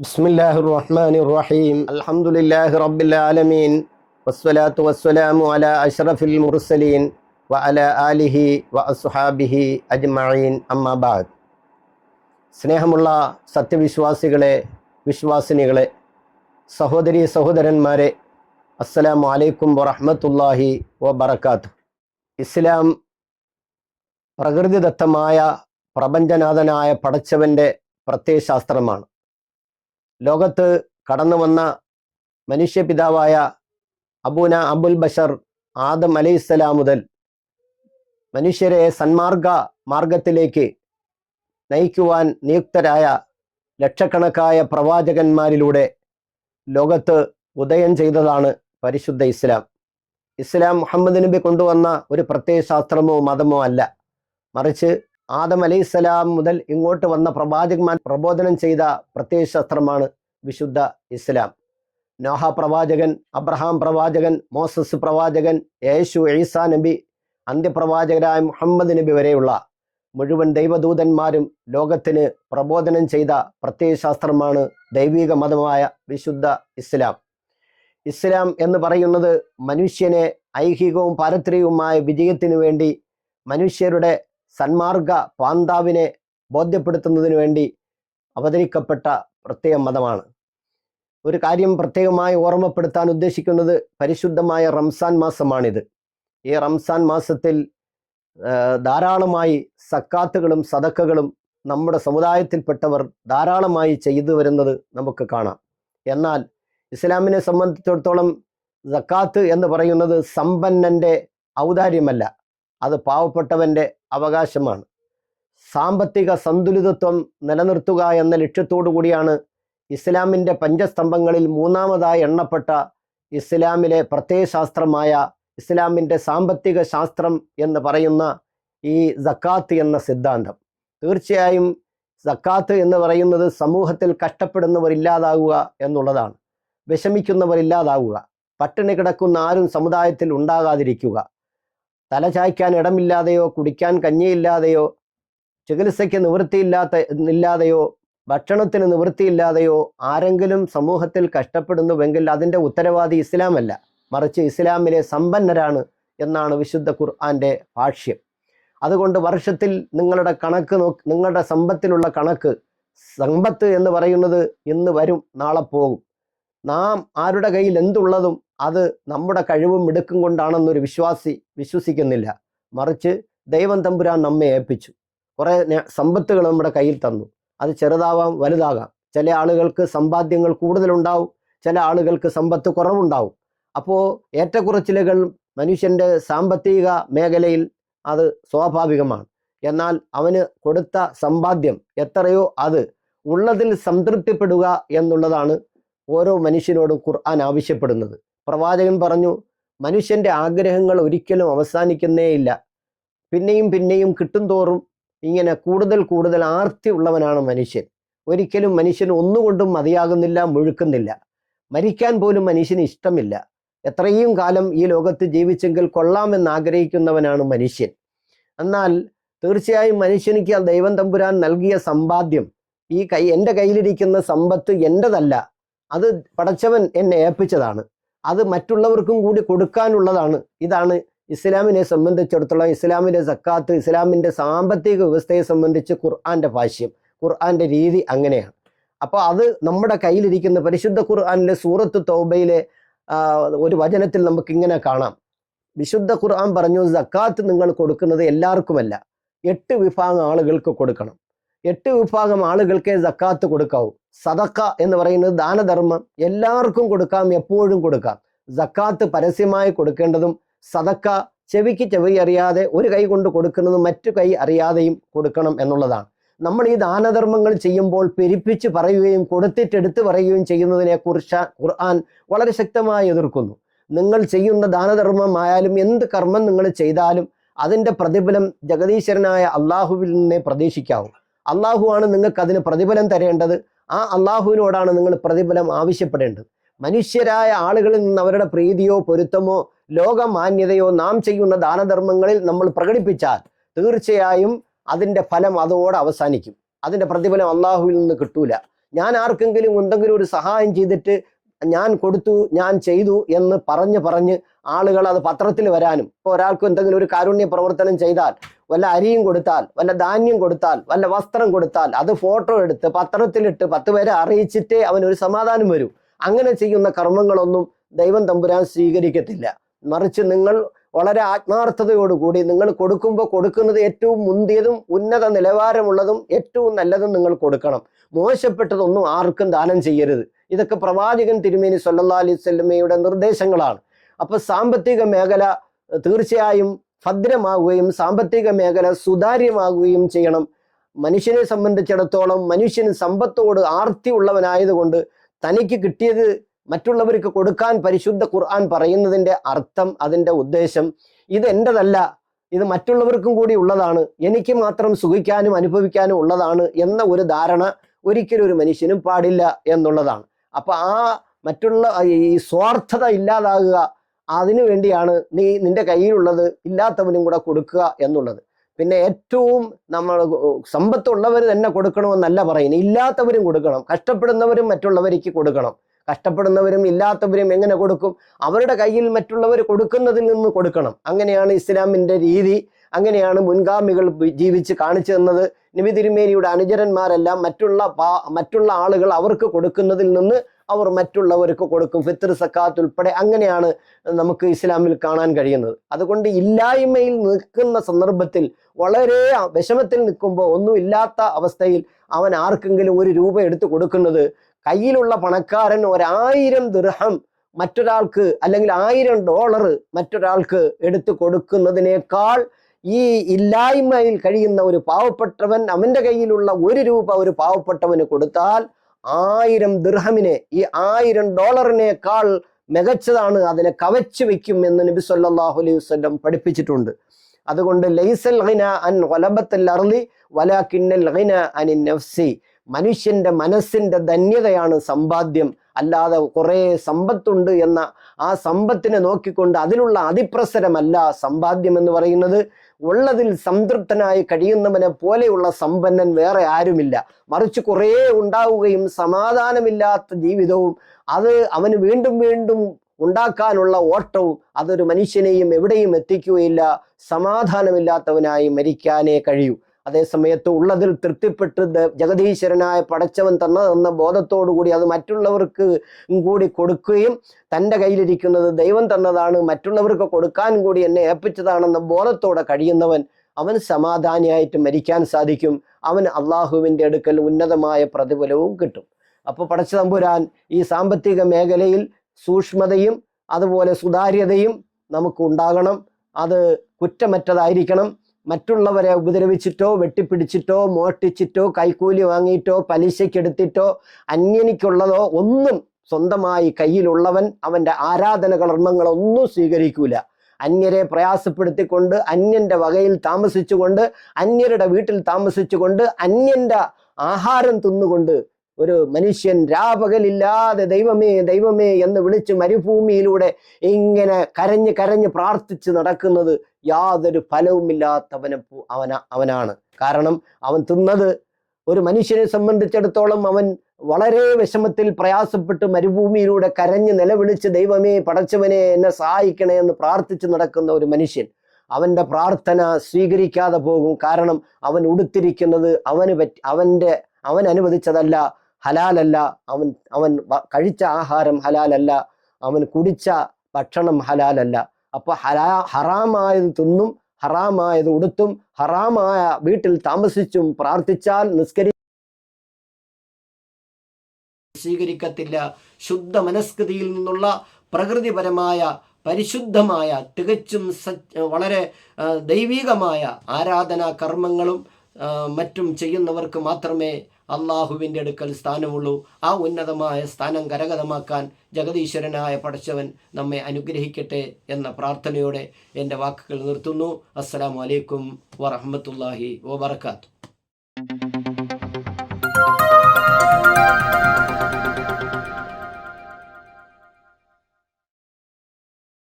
بسم الله الرحمن الرحيم الحمد لله رب العالمين والصلاة والسلام على أشرف المرسلين وعلى آله وأصحابه أجمعين أما بعد സ്നേഹമുള്ള സത്യവിശ്വാസികളെ വിശ്വാസിനികളെ സഹോദരി സഹോദരന്മാരെ അസ്സലാമു അലൈക്കും വറഹ്മത്തുള്ളാഹി വബറകാത്തു ഇസ്ലാം പ്രകൃതിദത്തമായ പ്രപഞ്ചനാഥനായ പടച്ചവന്റെ പ്രത്യയശാസ്ത്രമാണ് ലോകത്ത് കടന്നു വന്ന മനുഷ്യപിതാവായ അബൂന അബുൽ ബഷർ ആദം അലൈഹിസ്സലാം മുതൽ മനുഷ്യരെ സന്മാർഗ മാർഗത്തിലേക്ക് നയിക്കുവാൻ നിയുക്തരായ ലക്ഷക്കണക്കായ പ്രവാചകന്മാരിലൂടെ ലോകത്ത് ഉദയം ചെയ്തതാണ് പരിശുദ്ധ ഇസ്ലാം. ഇസ്ലാം മുഹമ്മദ് നബി കൊണ്ടുവന്ന ഒരു പ്രത്യയ ശാസ്ത്രമോ മതമോ അല്ല. മറിച്ച് ആദം അലൈഹിസ്സലാം മുതൽ ഇങ്ങോട്ട് വന്ന പ്രവാചകന്മാർ പ്രബോധനം ചെയ്ത പ്രത്യയ ശാസ്ത്രമാണ് വിശുദ്ധ ഇസ്ലാം. നോഹ പ്രവാചകൻ അബ്രഹാം പ്രവാചകൻ മോസസ് പ്രവാചകൻ യേശു ഈസാ നബി അന്ത്യപ്രവാചകരായ മുഹമ്മദ് നബി വരെയുള്ള മുഴുവൻ ദൈവദൂതന്മാരും ലോകത്തിന് പ്രബോധനം ചെയ്ത പ്രത്യയശാസ്ത്രമാണ് ദൈവിക മതമായ വിശുദ്ധ ഇസ്ലാം. ഇസ്ലാം എന്ന് പറയുന്നത് മനുഷ്യനെ ഐഹികവും പാരത്രികവുമായ വിജയത്തിനു വേണ്ടി മനുഷ്യരുടെ സന്മാർഗ പാന്താവിനെ ബോധ്യപ്പെടുത്തുന്നതിന് വേണ്ടി അവതരിക്കപ്പെട്ട പ്രത്യേക മതമാണ്. ഒരു കാര്യം പ്രത്യേകമായി ഓർമ്മപ്പെടുത്താൻ ഉദ്ദേശിക്കുന്നത് പരിശുദ്ധമായ റംസാൻ മാസമാണിത്. ഈ റംസാൻ മാസത്തിൽ ധാരാളമായി സക്കാത്തുകളും സദക്കകളും നമ്മുടെ സമുദായത്തിൽപ്പെട്ടവർ ധാരാളമായി ചെയ്തു വരുന്നത് നമുക്ക് കാണാം. എന്നാൽ ഇസ്ലാമിനെ സംബന്ധിച്ചിടത്തോളം സക്കാത്ത് എന്ന് പറയുന്നത് സമ്പന്നന്റെ ഔദാര്യമല്ല. അത് പാവപ്പെട്ടവന്റെ അവകാശമാണ്. സാമ്പത്തിക സന്തുലിതത്വം നിലനിർത്തുക എന്ന ലക്ഷ്യത്തോടു കൂടിയാണ് ഇസ്ലാമിന്റെ പഞ്ചസ്തംഭങ്ങളിൽ മൂന്നാമതായി എണ്ണപ്പെട്ട ഇസ്ലാമിലെ പ്രത്യയശാസ്ത്രമായ ഇസ്ലാമിന്റെ സാമ്പത്തിക ശാസ്ത്രം എന്ന് പറയുന്ന ഈ സക്കാത്ത് എന്ന സിദ്ധാന്തം. തീർച്ചയായും സക്കാത്ത് എന്ന് പറയുന്നത് സമൂഹത്തിൽ കഷ്ടപ്പെടുന്നവർ ഇല്ലാതാകുക എന്നുള്ളതാണ്. വിഷമിക്കുന്നവരില്ലാതാവുക പട്ടിണി കിടക്കുന്ന ആരും സമുദായത്തിൽ ഉണ്ടാകാതിരിക്കുക. തലചായ്ക്കാൻ ഇടമില്ലാതെയോ കുടിക്കാൻ കഞ്ഞിയില്ലാതെയോ ചികിത്സയ്ക്ക് നിവൃത്തിയില്ലാത്ത ഇല്ലാതെയോ ഭക്ഷണത്തിന് നിവൃത്തിയില്ലാതെയോ ആരെങ്കിലും സമൂഹത്തിൽ കഷ്ടപ്പെടുന്നുവെങ്കിൽ അതിന്റെ ഉത്തരവാദി ഇസ്ലാമല്ല. മറിച്ച് ഇസ്ലാമിലെ സമ്പന്നരാണ് എന്നാണ് വിശുദ്ധ ഖുർആന്റെ ഭാഷ്യം. അതുകൊണ്ട് വർഷത്തിൽ നിങ്ങളുടെ കണക്ക് നിങ്ങളുടെ സമ്പത്തിലുള്ള കണക്ക് സമ്പത്ത് എന്ന് പറയുന്നത് ഇന്ന് വരും നാളെ പോകും. നാം ആരുടെ കയ്യിൽ എന്തുള്ളതും അത് നമ്മുടെ കഴിവും മിടുക്കും കൊണ്ടാണെന്നൊരു വിശ്വാസി വിശ്വസിക്കുന്നില്ല. മറിച്ച് ദൈവം തമ്പുരാൻ നമ്മെ ഏൽപ്പിച്ചു. കുറേ സമ്പത്തുകൾ നമ്മുടെ കയ്യിൽ തന്നു. അത് ചെറുതാവാം വലുതാകാം. ചില ആളുകൾക്ക് സമ്പാദ്യങ്ങൾ കൂടുതലുണ്ടാവും ചില ആളുകൾക്ക് സമ്പത്ത് കുറവുണ്ടാവും. അപ്പോൾ ഏറ്റക്കുറച്ചിലുകൾ മനുഷ്യന്റെ സാമ്പത്തിക മേഖലയിൽ അത് സ്വാഭാവികമാണ്. എന്നാൽ അവന് കൊടുത്ത സമ്പാദ്യം എത്രയോ അത് ഉള്ളതിൽ സംതൃപ്തിപ്പെടുക എന്നുള്ളതാണ് ഓരോ മനുഷ്യനോടും ഖുർആൻ ആവശ്യപ്പെടുന്നത്. പ്രവാചകൻ പറഞ്ഞു മനുഷ്യന്റെ ആഗ്രഹങ്ങൾ ഒരിക്കലും അവസാനിക്കുന്നേയില്ല പിന്നെയും പിന്നെയും കിട്ടും തോറും ഇങ്ങനെ കൂടുതൽ കൂടുതൽ ആർത്തി ഉള്ളവനാണ് മനുഷ്യൻ. ഒരിക്കലും മനുഷ്യൻ ഒന്നുകൊണ്ടും മതിയാകുന്നില്ല മുഴുക്കുന്നില്ല. മരിക്കാൻ പോലും മനുഷ്യന് ഇഷ്ടമില്ല. എത്രയും കാലം ഈ ലോകത്ത് ജീവിച്ചെങ്കിൽ കൊള്ളാമെന്ന് ആഗ്രഹിക്കുന്നവനാണ് മനുഷ്യൻ. എന്നാൽ തീർച്ചയായും മനുഷ്യനിക്ക് ദൈവം തമ്പുരാൻ നൽകിയ സമ്പാദ്യം ഈ കൈ എന്റെ കയ്യിലിരിക്കുന്ന സമ്പത്ത് എന്റെതല്ല അത് പടച്ചവൻ എന്നെ ഏൽപ്പിച്ചതാണ്. അത് മറ്റുള്ളവർക്കും കൂടി കൊടുക്കാനുള്ളതാണ്. ഇതാണ് ഇസ്ലാമിനെ സംബന്ധിച്ചിടത്തോളം ഇസ്ലാമിന്റെ സക്കാത്ത് ഇസ്ലാമിന്റെ സാമ്പത്തിക വ്യവസ്ഥയെ സംബന്ധിച്ച് ഖുർആന്റെ ഭാഷ്യം. ഖുർആന്റെ രീതി അങ്ങനെയാണ്. അപ്പോൾ അത് നമ്മുടെ കയ്യിലിരിക്കുന്ന പരിശുദ്ധ ഖുർആാനിലെ സൂറത്ത് തൗബയിലെ ഒരു വചനത്തിൽ നമുക്ക് ഇങ്ങനെ കാണാം. വിശുദ്ധ ഖുർആൻ പറഞ്ഞു സക്കാത്ത് നിങ്ങൾ കൊടുക്കുന്നത് എല്ലാവർക്കുമല്ല. എട്ട് വിഭാഗം ആളുകൾക്ക് കൊടുക്കണം. എട്ട് വിഭാഗം ആളുകൾക്കേ സക്കാത്ത് കൊടുക്കാവൂ. സദക്ക എന്ന് പറയുന്നത് ദാനധർമ്മം എല്ലാവർക്കും കൊടുക്കാം എപ്പോഴും കൊടുക്കാം. സക്കാത്ത് പരസ്യമായി കൊടുക്കേണ്ടതും സദക്ക ചെവിക്ക് ചെവി അറിയാതെ ഒരു കൈ കൊണ്ട് കൊടുക്കുന്നതും മറ്റു കൈ അറിയാതെയും കൊടുക്കണം എന്നുള്ളതാണ്. നമ്മൾ ഈ ദാനധർമ്മങ്ങൾ ചെയ്യുമ്പോൾ പെരുപ്പിച്ച് പറയുകയും കൊടുത്തിട്ടെടുത്ത് പറയുകയും ചെയ്യുന്നതിനെ കുറിച്ച് ഖുർആൻ വളരെ ശക്തമായി എതിർക്കുന്നു. നിങ്ങൾ ചെയ്യുന്ന ദാനധർമ്മമായാലും എന്ത് കർമ്മം നിങ്ങൾ ചെയ്താലും അതിന്റെ പ്രതിഫലം ജഗദീശ്വരനായ അള്ളാഹുവിൽ നിന്നേ പ്രതീക്ഷിക്കാവൂ. അള്ളാഹുവാണ് നിങ്ങൾക്ക് അതിന് പ്രതിഫലം തരേണ്ടത്. ആ അള്ളാഹുവിനോടാണ് നിങ്ങൾ പ്രതിഫലം ആവശ്യപ്പെടേണ്ടത്. മനുഷ്യരായ ആളുകളിൽ നിന്ന് അവരുടെ പ്രീതിയോ പൊരുത്തമോ ലോകമാന്യതയോ നാം ചെയ്യുന്ന ദാനധർമ്മങ്ങളിൽ നമ്മൾ പ്രകടിപ്പിച്ചാൽ തീർച്ചയായും അതിന്റെ ഫലം അതോടെ അവസാനിക്കും. അതിന്റെ പ്രതിഫലം അള്ളാഹുവിൽ നിന്ന് കിട്ടൂല. ഞാൻ ആർക്കെങ്കിലും എന്തെങ്കിലും ഒരു സഹായം ചെയ്തിട്ട് ഞാൻ കൊടുത്തു ഞാൻ ചെയ്തു എന്ന് പറഞ്ഞ് പറഞ്ഞ് ആളുകൾ അത് പത്രത്തിൽ വരാനും ഇപ്പോൾ ഒരാൾക്ക് എന്തെങ്കിലും ഒരു കാരുണ്യ പ്രവർത്തനം ചെയ്താൽ വല്ല അരിയും കൊടുത്താൽ വല്ല ധാന്യം കൊടുത്താൽ വല്ല വസ്ത്രം കൊടുത്താൽ അത് ഫോട്ടോ എടുത്ത് പത്രത്തിലിട്ട് പത്ത് പേരെ അറിയിച്ചിട്ടേ ഒരു സമാധാനം വരൂ. അങ്ങനെ ചെയ്യുന്ന കർമ്മങ്ങളൊന്നും ദൈവം തമ്പുരാൻ സ്വീകരിക്കത്തില്ല. മറിച്ച് നിങ്ങൾ വളരെ ആത്മാർത്ഥതയോടുകൂടി നിങ്ങൾ കൊടുക്കുമ്പോൾ കൊടുക്കുന്നത് ഏറ്റവും മുന്തിയതും ഉന്നത നിലവാരമുള്ളതും ഏറ്റവും നല്ലതും നിങ്ങൾ കൊടുക്കണം. മോശപ്പെട്ടതൊന്നും ആർക്കും ദാനം ചെയ്യരുത്. ഇതൊക്കെ പ്രവാചകൻ തിരുമേനി സല്ലാ അലൈഹി വസല്ലമയുടെ നിർദ്ദേശങ്ങളാണ്. അപ്പൊ സാമ്പത്തിക മേഖല തീർച്ചയായും ഭദ്രമാവുകയും സാമ്പത്തിക മേഖല സുതാര്യമാകുകയും ചെയ്യണം. മനുഷ്യനെ സംബന്ധിച്ചിടത്തോളം മനുഷ്യൻ സമ്പത്തോട് ആർത്തി ഉള്ളവനായതുകൊണ്ട് തനിക്ക് കിട്ടിയത് മറ്റുള്ളവർക്ക് കൊടുക്കാൻ പരിശുദ്ധ ഖുർആൻ പറയുന്നതിന്റെ അർത്ഥം അതിന്റെ ഉദ്ദേശം ഇത് എന്റെതല്ല ഇത് മറ്റുള്ളവർക്കും കൂടി ഉള്ളതാണ്. എനിക്ക് മാത്രം സുഖിക്കാനും അനുഭവിക്കാനും ഉള്ളതാണ് എന്ന ഒരു ധാരണ ഒരിക്കലും ഒരു മനുഷ്യനും പാടില്ല എന്നുള്ളതാണ്. അപ്പൊ ആ മറ്റുള്ള ഈ സ്വാർത്ഥത ഇല്ലാതാകുക അതിനു വേണ്ടിയാണ് നീ നിന്റെ കയ്യിലുള്ളത് ഇല്ലാത്തവനും കൂടെ കൊടുക്കുക എന്നുള്ളത്. പിന്നെ ഏറ്റവും നമ്മൾ സമ്പത്തുള്ളവർ തന്നെ കൊടുക്കണമെന്നല്ല പറയുന്നത്. ഇല്ലാത്തവരും കൊടുക്കണം. കഷ്ടപ്പെടുന്നവരും മറ്റുള്ളവർക്ക് കൊടുക്കണം. കഷ്ടപ്പെടുന്നവരും ഇല്ലാത്തവരും എങ്ങനെ കൊടുക്കും? അവരുടെ കയ്യിൽ മറ്റുള്ളവർ കൊടുക്കുന്നതിൽ നിന്ന് കൊടുക്കണം. അങ്ങനെയാണ് ഇസ്ലാമിന്റെ രീതി. അങ്ങനെയാണ് മുൻഗാമികൾ ജീവിച്ച് കാണിച്ചു തന്നത്. നബി തിരുമേനിയുടെ അനുചരന്മാരെല്ലാം മറ്റുള്ള മറ്റുള്ള ആളുകൾ അവർക്ക് കൊടുക്കുന്നതിൽ നിന്ന് അവർ മറ്റുള്ളവർക്ക് കൊടുക്കും ഫിത്തർ സക്കാത്ത് ഉൾപ്പെടെ അങ്ങനെയാണ് നമുക്ക് ഇസ്ലാമിൽ കാണാൻ കഴിയുന്നത്. അതുകൊണ്ട് ഇല്ലായ്മയിൽ നിൽക്കുന്ന സന്ദർഭത്തിൽ വളരെ വിഷമത്തിൽ നിൽക്കുമ്പോൾ ഒന്നുമില്ലാത്ത അവസ്ഥയിൽ അവൻ ആർക്കെങ്കിലും ഒരു രൂപ എടുത്തു കൊടുക്കുന്നത് കയ്യിലുള്ള പണക്കാരൻ ഒരായിരം ദൃഹം മറ്റൊരാൾക്ക് അല്ലെങ്കിൽ ആയിരം ഡോളർ മറ്റൊരാൾക്ക് എടുത്തു കൊടുക്കുന്നതിനേക്കാൾ ഈ ഇല്ലായ്മയിൽ കഴിയുന്ന ഒരു പാവപ്പെട്ടവൻ അവന്റെ കയ്യിലുള്ള ഒരു രൂപ ഒരു പാവപ്പെട്ടവന് കൊടുത്താൽ ആയിരം ദിർഹമിനെ ഈ ആയിരം ഡോളറിനേക്കാൾ മികച്ചതാണ് അതിനെ കവച്ചു വെക്കും എന്ന് നബി സല്ലാഹു അലൈഹി വസല്ലം പഠിപ്പിച്ചിട്ടുണ്ട്. അതുകൊണ്ട് ലൈസൽ ഹിന അൻ വലബത്തൽ നഫ്സി. മനുഷ്യന്റെ മനസ്സിന്റെ ധന്യതയാണ് സമ്പാദ്യം. അല്ലാതെ കുറേ സമ്പത്തുണ്ട് എന്ന ആ സമ്പത്തിനെ നോക്കിക്കൊണ്ട് അതിലുള്ള അതിപ്രസരമല്ല സമ്പാദ്യം എന്ന് പറയുന്നത്. ഉള്ളതിൽ സംതൃപ്തനായി കഴിയുന്നവനെ പോലെയുള്ള സമ്പന്നൻ വേറെ ആരുമില്ല. മറിച്ച് കുറേ ഉണ്ടാവുകയും സമാധാനമില്ലാത്ത ജീവിതവും അത് അവന് വീണ്ടും വീണ്ടും ഉണ്ടാക്കാനുള്ള ഓട്ടവും അതൊരു മനുഷ്യനെയും എവിടെയും എത്തിക്കുകയില്ല. സമാധാനമില്ലാത്തവനായി മരിക്കാനേ കഴിയൂ. അതേ സമയത്ത് ഉള്ളതിൽ തൃപ്തിപ്പെട്ട് ജഗതീശ്വരനായ പടച്ചവൻ തന്നതെന്ന ബോധത്തോടുകൂടി അത് മറ്റുള്ളവർക്ക് കൂടി കൊടുക്കുകയും തന്റെ കയ്യിലിരിക്കുന്നത് ദൈവം തന്നതാണ് മറ്റുള്ളവർക്ക് കൊടുക്കാൻ കൂടി എന്നെ ഏൽപ്പിച്ചതാണെന്ന ബോധത്തോടെ കഴിയുന്നവൻ അവൻ സമാധാനിയായിട്ട് മരിക്കാൻ സാധിക്കും. അവൻ അള്ളാഹുവിന്റെ അടുക്കൽ ഉന്നതമായ പ്രതിഫലവും കിട്ടും. അപ്പോൾ പടച്ച തമ്പുരാൻ ഈ സാമ്പത്തിക മേഖലയിൽ സൂക്ഷ്മതയും അതുപോലെ സുതാര്യതയും നമുക്ക് ഉണ്ടാകണം. അത് കുറ്റമറ്റതായിരിക്കണം. മറ്റുള്ളവരെ ഉപദ്രവിച്ചിട്ടോ വെട്ടിപ്പിടിച്ചിട്ടോ മോഷ്ടിച്ചിട്ടോ കൈക്കൂലി വാങ്ങിയിട്ടോ പലിശയ്ക്കെടുത്തിട്ടോ അന്യനിക്കുള്ളതോ ഒന്നും സ്വന്തമായി കയ്യിലുള്ളവൻ അവന്റെ ആരാധന കർമ്മങ്ങളൊന്നും സ്വീകരിക്കൂല. അന്യരെ പ്രയാസപ്പെടുത്തിക്കൊണ്ട് അന്യന്റെ വകയിൽ താമസിച്ചുകൊണ്ട് അന്യരുടെ വീട്ടിൽ താമസിച്ചുകൊണ്ട് അന്യന്റെ ആഹാരം തിന്നുകൊണ്ട് ഒരു മനുഷ്യൻ രാപകലില്ലാതെ ദൈവമേ ദൈവമേ എന്ന് വിളിച്ച് മരുഭൂമിയിലൂടെ ഇങ്ങനെ കരഞ്ഞ് കരഞ്ഞ് പ്രാർത്ഥിച്ച് നടക്കുന്നത് യാതൊരു ഫലവുമില്ലാത്തവനെ അവന അവനാണ്. കാരണം അവൻ തിന്നത് ഒരു മനുഷ്യനെ സംബന്ധിച്ചിടത്തോളം അവൻ വളരെ വിഷമത്തിൽ പ്രയാസപ്പെട്ട് മരുഭൂമിയിലൂടെ കരഞ്ഞ് നിലവിളിച്ച് ദൈവമേ പടച്ചവനെ എന്നെ സഹായിക്കണേ എന്ന് പ്രാർത്ഥിച്ച് നടക്കുന്ന ഒരു മനുഷ്യൻ അവന്റെ പ്രാർത്ഥന സ്വീകരിക്കാതെ പോകും. കാരണം അവൻ ഉടുത്തിരിക്കുന്നത് അവന് പറ്റി അവന്റെ അവൻ അനുവദിച്ചതല്ല. ഹലാലല്ല. അവൻ അവൻ കഴിച്ച ആഹാരം ഹലാലല്ല. അവൻ കുടിച്ച ഭക്ഷണം ഹലാലല്ല. അപ്പൊ ഹലാ ഹറാമായത് തിന്നും ഹറാമായത് ഉടുത്തും ഹറാമായ വീട്ടിൽ താമസിച്ചും പ്രാർത്ഥിച്ചാൽ നിസ്കരി സ്വീകരിക്കത്തില്ല. ശുദ്ധ മനസ്കൃതിയിൽ നിന്നുള്ള പ്രകൃതിപരമായ പരിശുദ്ധമായ തികച്ചും വളരെ ദൈവികമായ ആരാധനാ കർമ്മങ്ങളും മറ്റും ചെയ്യുന്നവർക്ക് മാത്രമേ അള്ളാഹുവിന്റെ അടുക്കൽ സ്ഥാനമുള്ളൂ. ആ ഉന്നതമായ സ്ഥാനം കരഗതമാക്കാൻ ജഗതീശ്വരനായ പടച്ചവൻ നമ്മെ അനുഗ്രഹിക്കട്ടെ എന്ന പ്രാർത്ഥനയോടെ എന്റെ വാക്കുകൾ നിർത്തുന്നു. അസ്സലാമു അലൈക്കും വറഹമത്തല്ലാഹി വബർക്കാത്തു